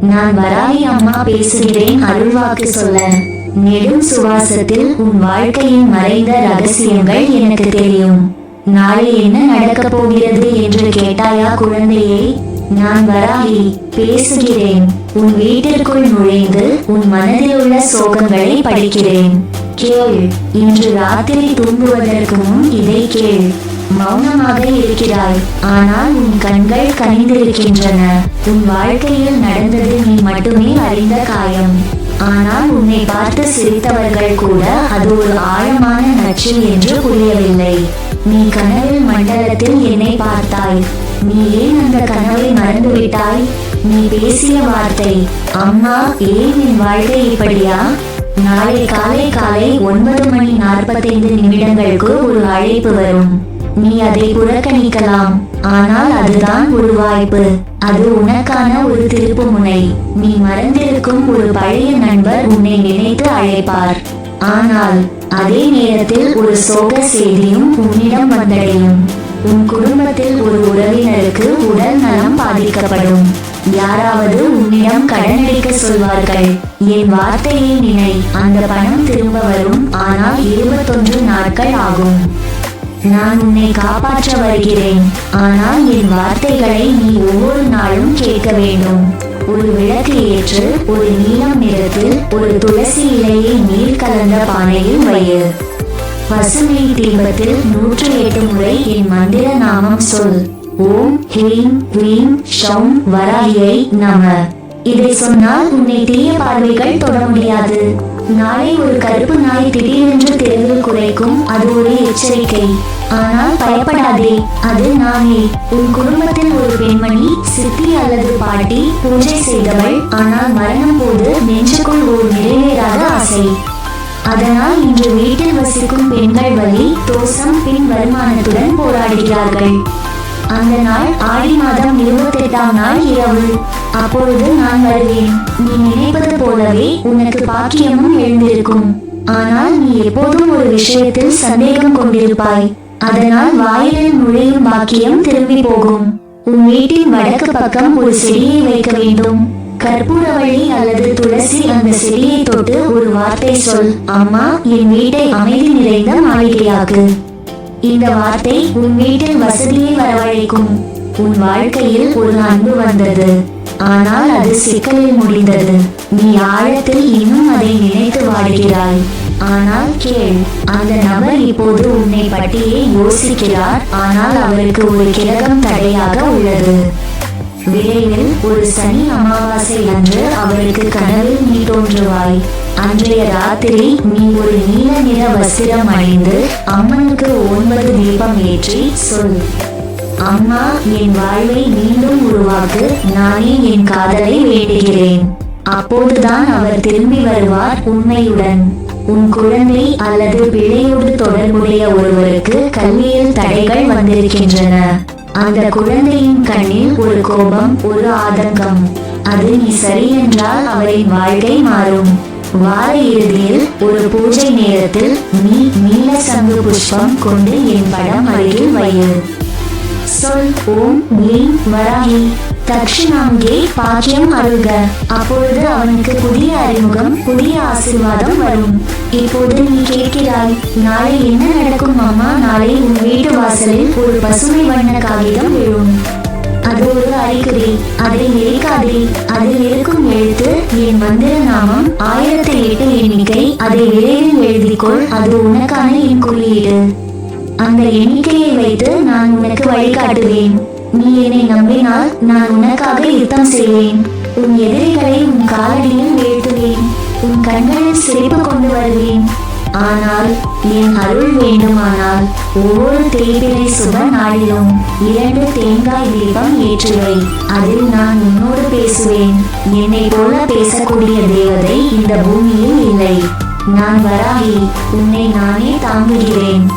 நான் வராகி அம்மா பேசுகிறேன் அருள்வாக்கு சொல்ல. நெடும் சுவாசத்தில் உன் வாழ்க்கையின் மறைந்த ரகசியங்கள் எனக்கு தெரியும். நாளை என்ன நடக்கப் போகிறது என்று கேட்டாயா குழந்தையே? நான் வராகி பேசுகிறேன். உன் வீட்டிற்குள் நுழைந்து உன் மனதில் உள்ள சோகங்களை படிக்கிறேன். கேள் இன்று ராத்திரி தூங்குவதற்கு முன் இதை கேள். மௌனமாக இருக்கிறாய். ஆனால் உன் கண்கள் கனிந்திருக்கின்றன. உன் வாழ்க்கையில் நடந்தது நீ மட்டுமே அறிந்த காயம். ஆனால் உன்னை பார்த்து சிரித்தவர்கள் கூட அது ஒரு ஆழமான நச்சு என்று புரியவில்லை. நீ கனவில் மண்டலத்தில் என்னை பார்த்தாய். நீ ஏன் அந்த கனவை மறந்துவிட்டாய்? நீ பேசிய வார்த்தை அம்மா ஏன் என் வாழ்க்கை இப்படியா? நாளை காலை காலை ஒன்பது மணி நாற்பத்தைந்து நிமிடங்களுக்கு ஒரு அழைப்பு வரும். நீ அதை புறக்கணிக்கலாம். ஆனால் அதுதான் ஒரு வாய்ப்பு. அது உனக்கான ஒரு திருப்பு முனை. நீ மறந்திருக்கும் ஒரு பழைய நண்பர் உன்னை நினைத்து அழைப்பார். ஆனால் அதே நேரத்தில் ஒரு சோக செய்தியும் உன்னிடம் வந்தடையும். உன் குடும்பத்தில் ஒரு உறவினருக்கு உடல் நலம் பாதிக்கப்படும். யாராவது உன்னிடம் கடன் சொல்வார்கள். என் வார்த்தையை நினை. அந்த பணம் திரும்ப வரும். ஆனால் இருபத்தொன்று நாட்கள் ஆகும். நான் உன்னை காப்பாற்ற வருகிறேன். ஆனால் என் வார்த்தைகளை நீ ஒவ்வொரு நாளும் கேட்க வேண்டும். ஒரு விளக்கு ஏற்று ஒரு நீளம் நிறத்தில் ஒரு துளசி இலையை நீர் கலந்த பானையில் வையு. பசுமை தீபத்தில் நூற்று எட்டு முறை என் மந்திர நாமம் சொல். ஓம் ஹ்ரீம் க்ளீம் ஷௌம் வராயை நம. இதை சொன்னால் உன்னை தீய பார்வைகள் தொட முடியாது. நாளை ஒரு கருப்பு நாய் திடீரென்று தெருவில் குறைக்கும் அது ஒரு எச்சரிக்கை. ஆனால் பயப்படாதே அது நானே உன் குடும்பத்தில் ஒரு பெண்மணி சித்தி அல்லது பாட்டி பூஜை செய்தவள் ஆனால் மரணம் போது நெஞ்சுக்குள் ஒரு நிறைவேறாத ஆசை. அதனால் இன்று வீட்டில் வசிக்கும் பெண்கள் வழி தோசம் பின் வருமானத்துடன் போராடுகிறார்கள். அந்த நாள் ஆடி மாதம் இருபத்தி எட்டாம் நாள் இரவு. அப்பொழுது நான் வருவேன். நீ நினைப்பது போலவே உனக்கு பாக்கியமும் எழுந்திருக்கும். ஆனால் நீ எப்போதும் ஒரு விஷயத்தில் சந்தேகம் கொண்டிருப்பாய். அதனால் வாயிலில் நுழையும் பாக்கியம் திரும்பி போகும். உன் வீட்டின் வடக்கு பக்கம் ஒரு செடியை வைக்க வேண்டும். கற்பூரவள்ளி அல்லது துளசி அந்த செடியை தொட்டு ஒரு வார்த்தை சொல். அம்மா என் வீட்டை அமைதி நிறைந்த மாளிகையாக்கு இந்த வார்த்தை உன் வீட்டில் வசதியை வரவழைக்கும். உன் வாழ்க்கையில் ஒரு அன்பு வந்தது. ஆனால் அது சிக்கலில் முடிந்தது. நீ ஆழத்தில் இன்னும் அதை நினைத்து வாடுகிறாய். ஆனால் கேள் அந்த நபர் இப்போது உன்னை பற்றியே யோசிக்கிறார். ஆனால் அவருக்கு ஒரு கிரகம் தடையாக உள்ளது. விரைவில் ஒரு சனி அமாவாசை அன்று அவருக்கு கனவில் நீ தோன்றுவாய். அன்றைய ராத்திரி நீ ஒரு நீல நிற வசிரம் அணிந்து அம்மனுக்கு ஒன்பது தீபம் ஏற்றி சொல். அம்மா என் வாழ்வை மீண்டும் உருவாக்கு நானே என் காதலை வேண்டுகிறேன். அப்போதுதான் அவர் திரும்பி வருவார் உண்மையுடன். உன் குழந்தை அல்லது பிழையோடு தொடர்புடைய ஒருவருக்கு கல்வியில் தடைகள் வந்திருக்கின்றன. அந்த குழந்தையின் கண்ணில் ஒரு கோபம் ஒரு ஆதங்கம். அது நீ சரி என்றால் அவரின் வாழ்க்கை மாறும். வார இறுதியில் ஒரு பூஜை நேரத்தில் நீ நீல சங்கு புஷ்பம் கொண்டு என் படம் அருகில் வையு. சொல் ஓம் நீ வராகி. தட்சிணாங்கே பாக்கியம் அருள்க அப்பொழுது அவனுக்கு புதிய அறிமுகம் புதிய ஆசீர்வாதம் வரும். இப்போது நீ கேட்கிறாய் நாளை என்ன நடக்கும் அம்மா நாளை உன் வீட்டு வாசலில் ஒரு பசுமை வண்ண காகிதம் விழும். அது ஒரு அறிகுறி. அதை எரிக்காதே அதில் இருக்கும் எழுத்து என் மந்திர நாமம் ஆயிரத்தி எட்டு எண்ணிக்கை. அதை விரைவில் எழுதிக்கொள். அது உனக்கான என் குறியீடு. அந்த எண்ணிக்கையை வைத்து நான் உனக்கு வழிகாட்டுவேன். நீ என்னை நம்பினால் நான் உனக்காக யுத்தம் செய்வேன். உன் எதிரிகளை உன் காலடியில் வீழ்த்துவேன். உன் கண்களில் சிரிப்பு கொண்டு வருவேன். ஆனால் என் அருள் வேண்டுமானால் ஒவ்வொரு தேய்பிரை சுப நாளிலும் இரண்டு தேங்காய் தீபம் ஏற்றுவை. அதில் நான் உன்னோடு பேசுவேன். என்னை போல பேசக்கூடிய தேவதை இந்த பூமியில் இல்லை. நான் வராகி உன்னை நானே தாங்குகிறேன்.